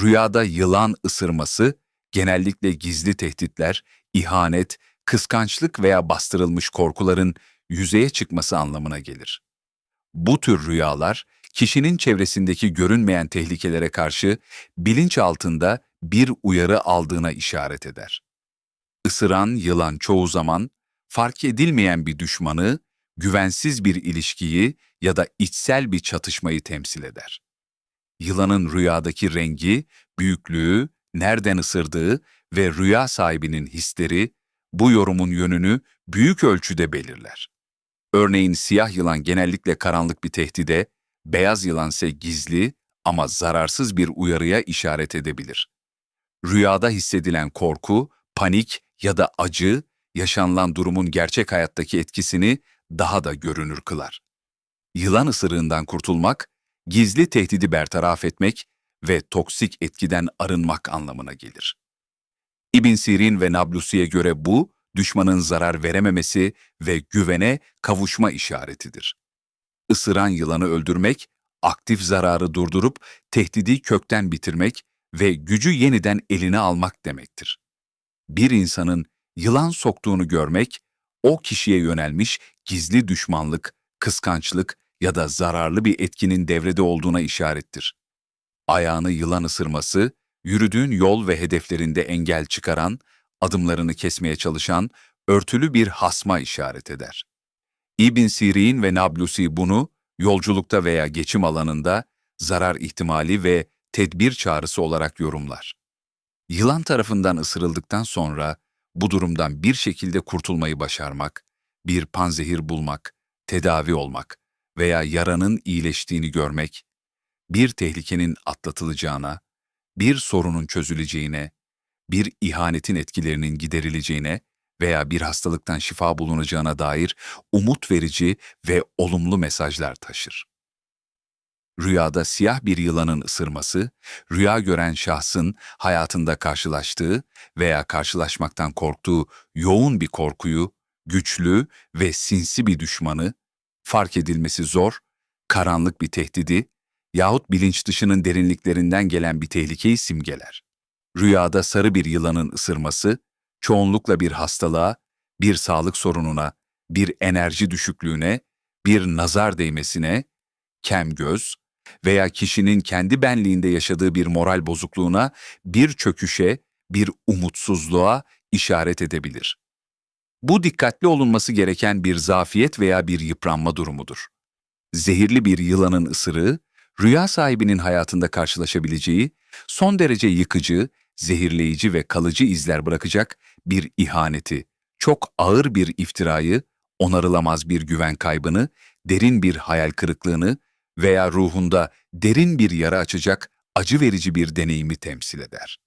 Rüyada yılan ısırması genellikle gizli tehditler, ihanet, kıskançlık veya bastırılmış korkuların yüzeye çıkması anlamına gelir. Bu tür rüyalar kişinin çevresindeki görünmeyen tehlikelere karşı bilinç altında bir uyarı aldığına işaret eder. Isıran yılan çoğu zaman fark edilmeyen bir düşmanı, güvensiz bir ilişkiyi ya da içsel bir çatışmayı temsil eder. Yılanın rüyadaki rengi, büyüklüğü, nereden ısırdığı ve rüya sahibinin hisleri bu yorumun yönünü büyük ölçüde belirler. Örneğin siyah yılan genellikle karanlık bir tehdide, beyaz yılan ise gizli ama zararsız bir uyarıya işaret edebilir. Rüyada hissedilen korku, panik ya da acı, yaşanılan durumun gerçek hayattaki etkisini daha da görünür kılar. Yılan ısırığından kurtulmak, gizli tehdidi bertaraf etmek ve toksik etkiden arınmak anlamına gelir. İbn Sirin ve Nablusi'ye göre bu, düşmanın zarar verememesi ve güvene kavuşma işaretidir. Isıran yılanı öldürmek, aktif zararı durdurup tehdidi kökten bitirmek ve gücü yeniden eline almak demektir. Bir insanın yılan soktuğunu görmek, o kişiye yönelmiş gizli düşmanlık, kıskançlık ya da zararlı bir etkinin devrede olduğuna işarettir. Ayağını yılan ısırması, yürüdüğün yol ve hedeflerinde engel çıkaran, adımlarını kesmeye çalışan, örtülü bir hasma işaret eder. İbn Sirin ve Nablusi bunu, yolculukta veya geçim alanında zarar ihtimali ve tedbir çağrısı olarak yorumlar. Yılan tarafından ısırıldıktan sonra bu durumdan bir şekilde kurtulmayı başarmak, bir panzehir bulmak, tedavi olmak veya yaranın iyileştiğini görmek, bir tehlikenin atlatılacağına, bir sorunun çözüleceğine, bir ihanetin etkilerinin giderileceğine veya bir hastalıktan şifa bulunacağına dair umut verici ve olumlu mesajlar taşır. Rüyada siyah bir yılanın ısırması, rüya gören şahsın hayatında karşılaştığı veya karşılaşmaktan korktuğu yoğun bir korkuyu, güçlü ve sinsi bir düşmanı, fark edilmesi zor, karanlık bir tehdidi yahut bilinç dışının derinliklerinden gelen bir tehlikeyi simgeler. Rüyada sarı bir yılanın ısırması, çoğunlukla bir hastalığa, bir sağlık sorununa, bir enerji düşüklüğüne, bir nazar değmesine, kem göz veya kişinin kendi benliğinde yaşadığı bir moral bozukluğuna, bir çöküşe, bir umutsuzluğa işaret edebilir. Bu dikkatli olunması gereken bir zafiyet veya bir yıpranma durumudur. Zehirli bir yılanın ısırığı, rüya sahibinin hayatında karşılaşabileceği son derece yıkıcı, zehirleyici ve kalıcı izler bırakacak bir ihaneti, çok ağır bir iftirayı, onarılamaz bir güven kaybını, derin bir hayal kırıklığını veya ruhunda derin bir yara açacak acı verici bir deneyimi temsil eder.